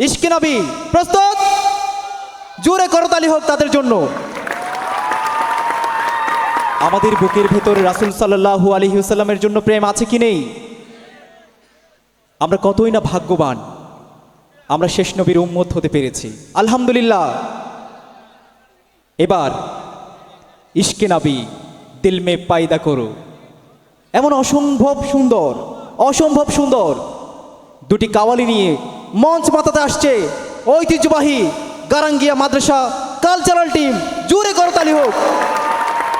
ইশকে নবী, প্রস্তুত? জোরে করতালি হোক তাদের জন্য। আমাদের বুকের ভেতরে রাসুল সাল্লাহু আলহিউসাল্লামের জন্য প্রেম আছে কি নেই? আমরা কতই না ভাগ্যবান। আমরা শেষ নবীর উম্মত হতে পেরেছি। আলহামদুলিল্লাহ। এবার ইশকে নাবি, দিল মে পায়দা করো। এমন অসম্ভব সুন্দর অসম্ভব সুন্দর। দুটি কাওয়ালি নিয়ে মঞ্চ মাতাতে আসছে ঐতিহ্যবাহী গারাঙ্গিয়া মাদ্রাসা কালচারাল টিম জোরে করতালি হোক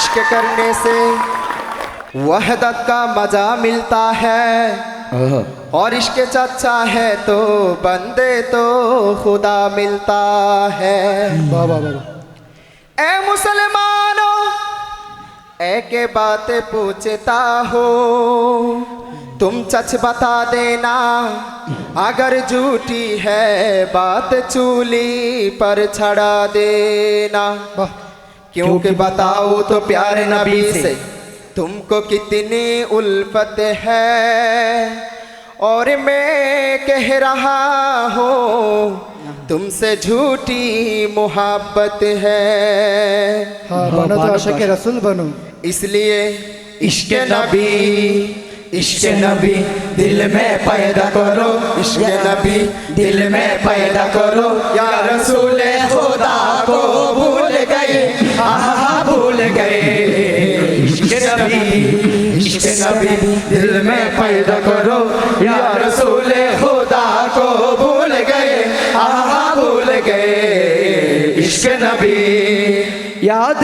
इश्क करने से वहदत का मजा मिलता है और इश्क सच्चा है तो बंदे तो खुदा मिलता है বাবা বাবা ए मुसलमानों ए के बातें पूछता हो تم چچ بتا دینا اگر جھوٹی ہے بات چولی پر چھڑا دینا۔ کیونکہ بتاؤ تو پیارے نبی سے تم کو کتنی الفت ہے۔ اور میں کہہ رہا ہوں تم سے جھوٹی محبت ہے۔ ہاں، بنو تو رسول بنو۔ اس لیے عشق نبی इश्क नबी दिल में पैदा करो इश्क नबी दिल में पैदा करो या रसूल खुदा को भूल गए आहा भूल गए इश्क नबी इश्क नबी दिल में पैदा करो या रसूल खुदा को भूल गए आहा भूल गए इश्क नबी याद नहीं क्या भूल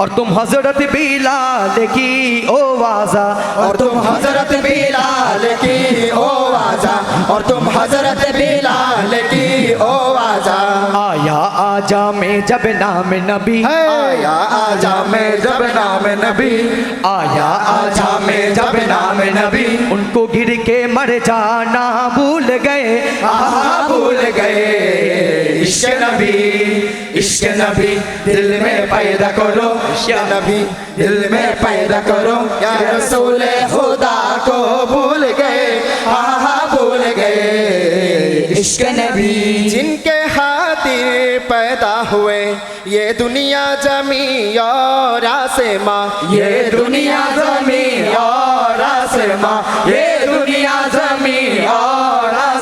اور تم حضرت بلال کی او واضا اور تم حضرت بلال کی او واضا اور تم حضرت بلال آجا میں جب نام نبی آیا آجا میں جب نام نبی آیا آجا میں جب نام نبی ان کو گر کے مر جانا بھول گئے بھول گئے عشق نبی عشق نبی دل میں پیدا کرو عشق نبی دل میں پیدا کرو یا رسول خدا کو بھول گئے ہاں بھول گئے عشق نبی جن کے پیدا ہوئے۔ یہ دنیا جمی اور آسمان یہ دنیا جمی اور آسمان یہ دنیا جمی اور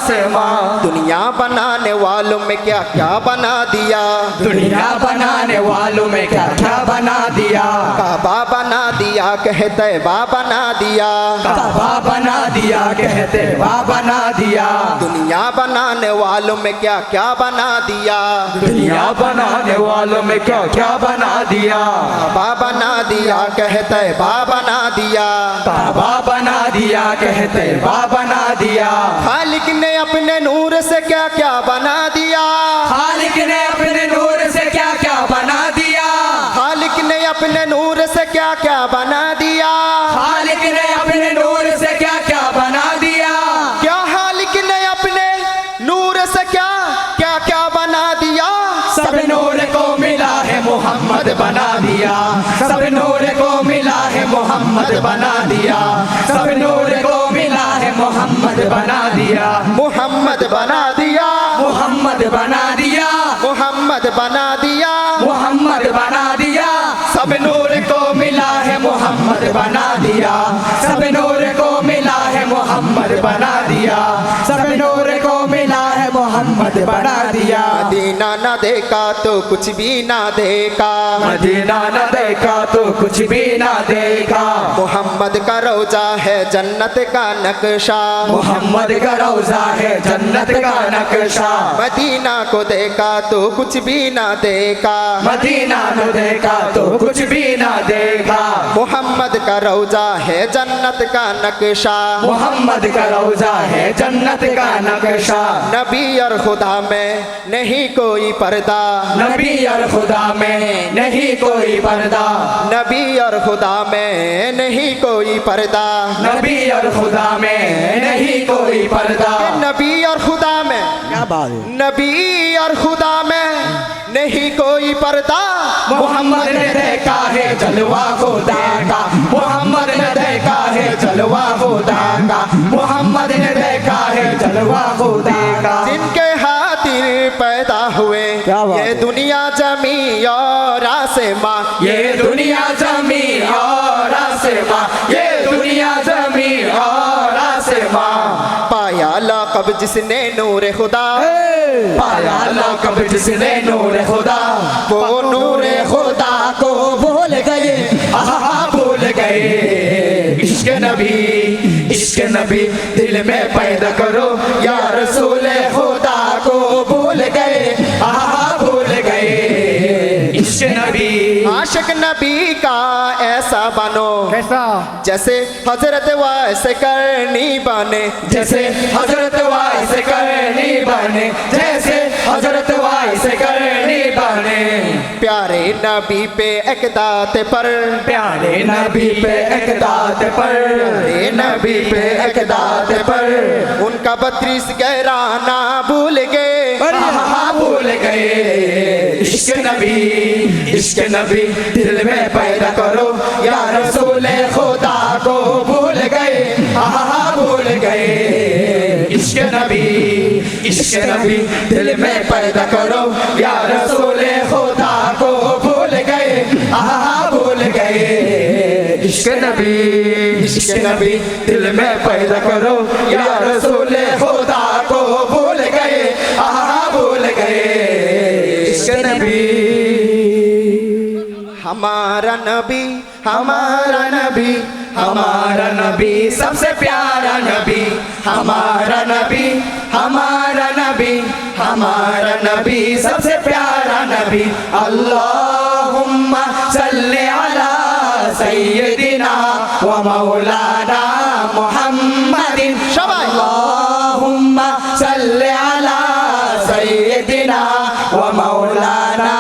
آسمان دنیا بنانے والوں میں کیا کیا بنا دیا؟ دنیا بنانے والوں میں کیا کیا بنا دیا؟ کعبہ بنا دیا کہتے با بنا دیا۔ کعبہ بنا دیا کہتے با بنا دیا۔ دنیا بنانے والوں میں کیا کیا بنا دیا؟ دنیا بنانے والوں میں کیا کیا بنا دیا؟ کعبہ بنا دیا کہتے با بنا دیا۔ کعبہ بنا دیا کہتے با بنا دیا۔ خالق نے اپنے نور سے کیا کیا بنا دیا؟ خالق نے اپنے نور سے کیا کیا بنا دیا؟ خالق نے اپنے نور سے کیا کیا بنا دیا؟ خالق نے اپنے نور سے کیا کیا بنا دیا؟ کیا خالق نے اپنے نور سے کیا کیا کیا بنا دیا؟ سب نور کو ملا ہے محمد بنا دیا۔ سب نور کو ملا ہے محمد بنا دیا۔ سب نور کو محمد بنا دیا. محمد بنا دیا. محمد بنا دیا. محمد بنا دیا. محمد بنا دیا. سب نور کو ملا ہے محمد بنا دیا. سب نور کو ملا ہے محمد بنا دیا. مت بنا دیا مدینہ نہ دیکھا تو کچھ بھی نہ دیکھا مدینہ نہ دیکھا تو کچھ بھی نہ دیکھا محمد کا روزہ ہے جنت کا نقشہ محمد کا روزہ ہے جنت کا نقشہ مدینہ کو دیکھا تو کچھ بھی نہ دیکھا مدینہ کو دیکھا تو کچھ بھی نہ دیکھا محمد کا روزہ ہے جنت کا نقشہ محمد کا روزہ ہے جنت کا نقشہ نبی اور خود خدا میں نہیں کوئی پردہ۔ نبی اور خدا میں نہیں کوئی پردہ۔ نبی اور خدا میں نہیں کوئی پردہ۔ نبی اور خدا میں نہیں کوئی پردہ۔ نبی اور خدا میں کیا بات نبی اور خدا میں نہیں کوئی پردہ۔ محمد نے دیکھا ہے جلوہ خدا کا۔ محمد نے دیکھا ہے جلوہ خدا کا۔ محمد نے دیکھا ہے جلوہ خدا کا۔ جن کے خاطر پیدا ہوئے یہ دنیا جمی اور آسمان یہ دنیا جمی اور آسمان یہ دنیا جمی اور آسمان پایا لقب جس نے نور خدا۔ پایا لقب جس نے نور خدا۔ وہ نور خدا۔ نبی، عشق نبی، دل میں پیدا کرو۔ یا رسول خدا کو بھول گئے۔ آہا، بھول گئے۔ عشق نبی۔ عاشق نبی کا ایسا بنو کیسا جیسے حضرت ویسے کرنی بنے جیسے حضرت ویسے کرنی بنے جیسے حضرت ویسے کرنی بنے پیارے نبی پہ دات پر پیارے نبی پہ دات پر پیارے نبی پہ دات پر ان کا بتریس گہرانہ بھول گئے भूल गए आहा भूल गए इश्क नबी इश्क नबी दिल में पैदा करो या रसूल खुदा को भूल गए आहा भूल गए इश्क नबी इश्क नबी दिल में पैदा करो या रसूल खुदा को भूल गए आहा भूल गए इश्क नबी इश्क नबी दिल में पैदा करो या रसूल ہمارا نبی ہمارا نبی ہمارا نبی سب سے پیارا نبی ہمارا نبی ہمارا نبی ہمارا نبی سب سے پیارا نبی۔ اللہم صلی علی سیدنا و مولانا محمد۔ اللہم صلی علی سیدنا و مولانا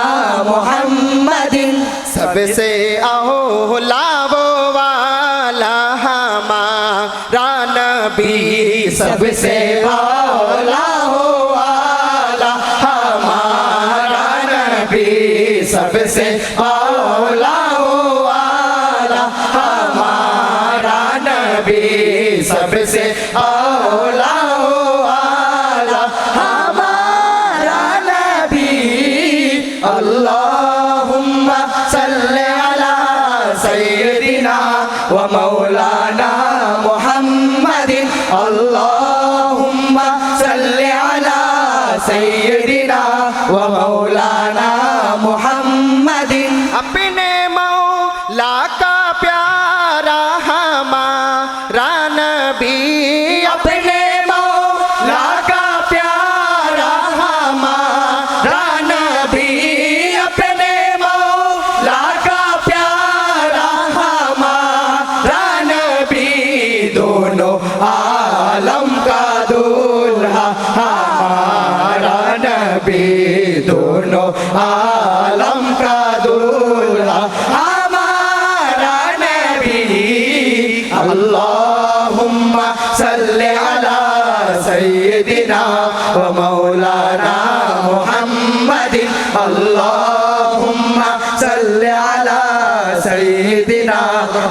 सबसे मौला हो वाला हमारा नबी सबसे मौला हो वाला हमारा नबी सबसे मौला हो वाला हमारा नबी अल्लाहुम्मा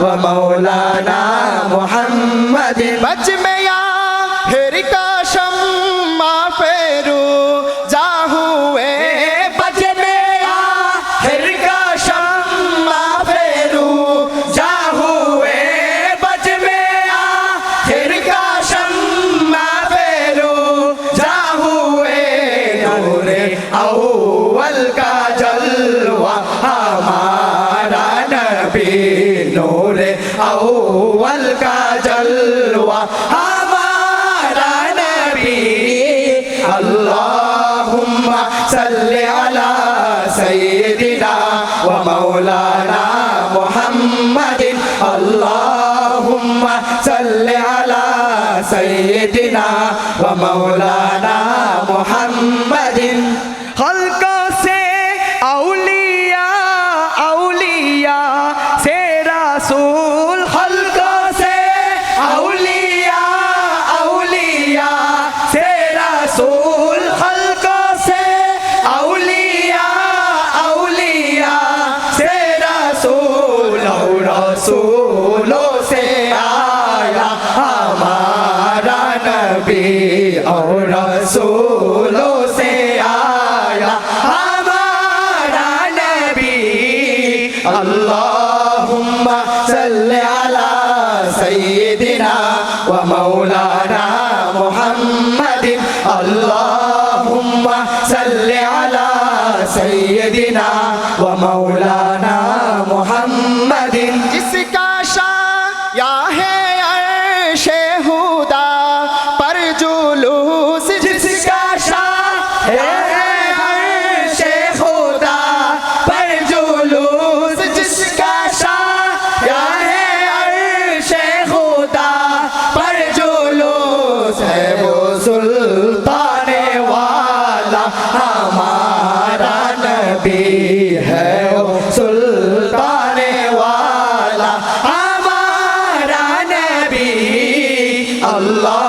و مولانا محمد بچ میں اللهم صل على سيدنا ومولانا Martín. A lot.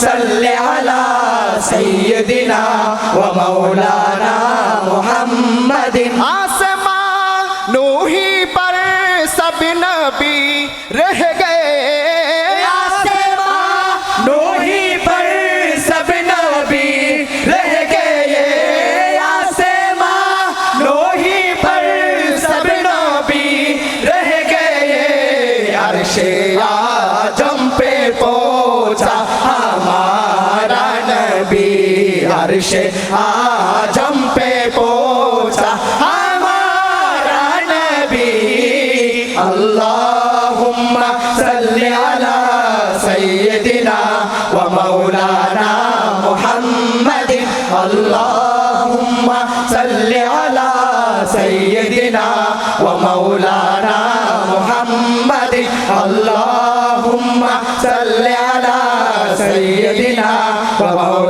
صل على سيدنا ومولانا محمد آسمان نوہی پر سب نبی رہ گئے সে আজম পে পৌঁছা আমারা নবী। আল্লাহুম্মা সাল্লি আলা সাইয়্যিদিনা ওয়া মাওলানা মুহাম্মাদিন। আল্লাহুম্মা সাল্লি আলা সাইয়্যিদিনা ওয়া মাওলানা মুহাম্মাদিন। আল্লাহুম্মা সাল্লি আলা সাইয়্যিদিনা ওয়া মাওলানা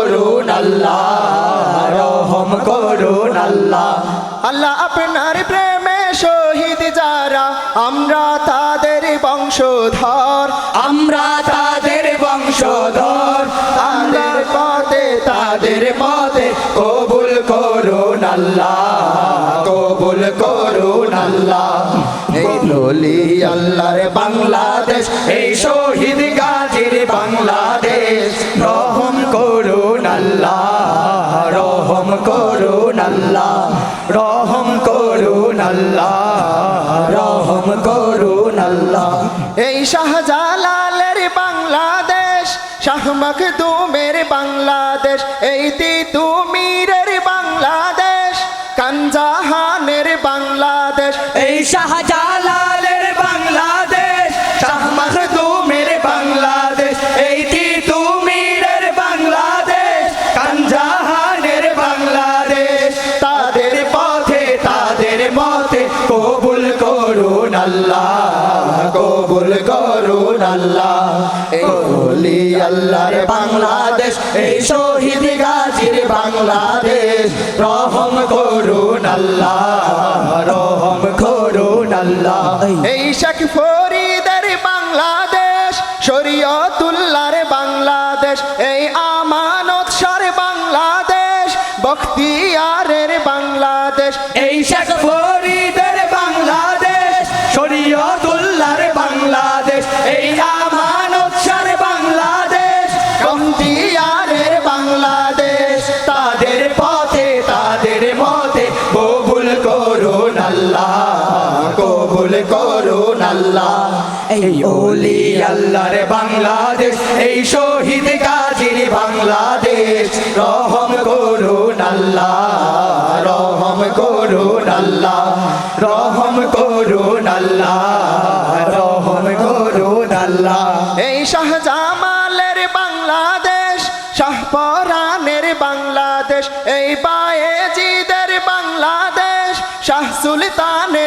আল্লাহ রহম করুন আল্লাহ। আল্লাহ আপনার প্রেমে শহীদ যারা আমরা তাদের বংশধর। আমরা তাদের বংশধর। আমরা পথে তাদের পথে কবুল করুন আল্লাহ কবুল করুন আল্লাহ। এই ললি আল্লাহর বাংলাদেশ এই শহীদ গাজীর মখদুমের বাংলাদেশ, এই তিতুমিরের বাংলাদেশ, কানজাহানের বাংলাদেশ, এই শাহজালালের বাংলাদেশ, শাহ মখদুমের বাংলাদেশ, এই তিতুমিরের বাংলাদেশ, কানজাহানের বাংলাদেশ। তাদের পথে, তাদের মতে কবুল করুন আল্লাহ, কবুল করুন আল্লাহ ওলি আল্লাহর বাংলাদেশ এই শহীদ গাজীর বাংলাদেশ রহম করুন আল্লাহ রহম করুন আল্লাহ। এই শেখ ফরিদের বাংলাদেশ শরীয়তুল্লার বাংলাদেশ এই আমানত সার বাংলাদেশ বখতিয়ারের বাংলাদেশ। এই শেখ ফরি আল্লাহ। এই ওলি আল্লাহর বাংলাদেশ এই শহীদ গাজীর বাংলাদেশ। রহম করুন আল্লাহ রহম করুন আল্লাহ রহম করুন আল্লাহ রহম করুন আল্লাহ। এই শাহজামালের বাংলাদেশ শাহপরানের বাংলাদেশ এই বায়েজিদের বাংলাদেশ শাহ সুলতানের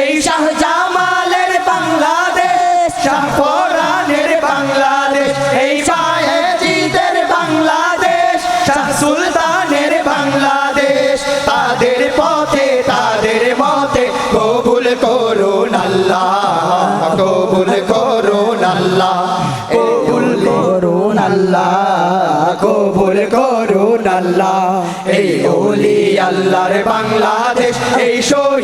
এই শাহজামালের বাংলাদেশ শাহপরানের বাংলাদেশ, এই বায়েজিদের বাংলাদেশ, শাহ সুলতানের বাংলাদেশ। তাদের পথে, তাদের মতে কবুল করুন আল্লাহ, কবুল করুন আল্লাহ, কবুল করুন আল্লাহ, কবুল করুন আল্লাহ। এই ওলি আল্লাহর বাংলাদেশ, এই শহীদ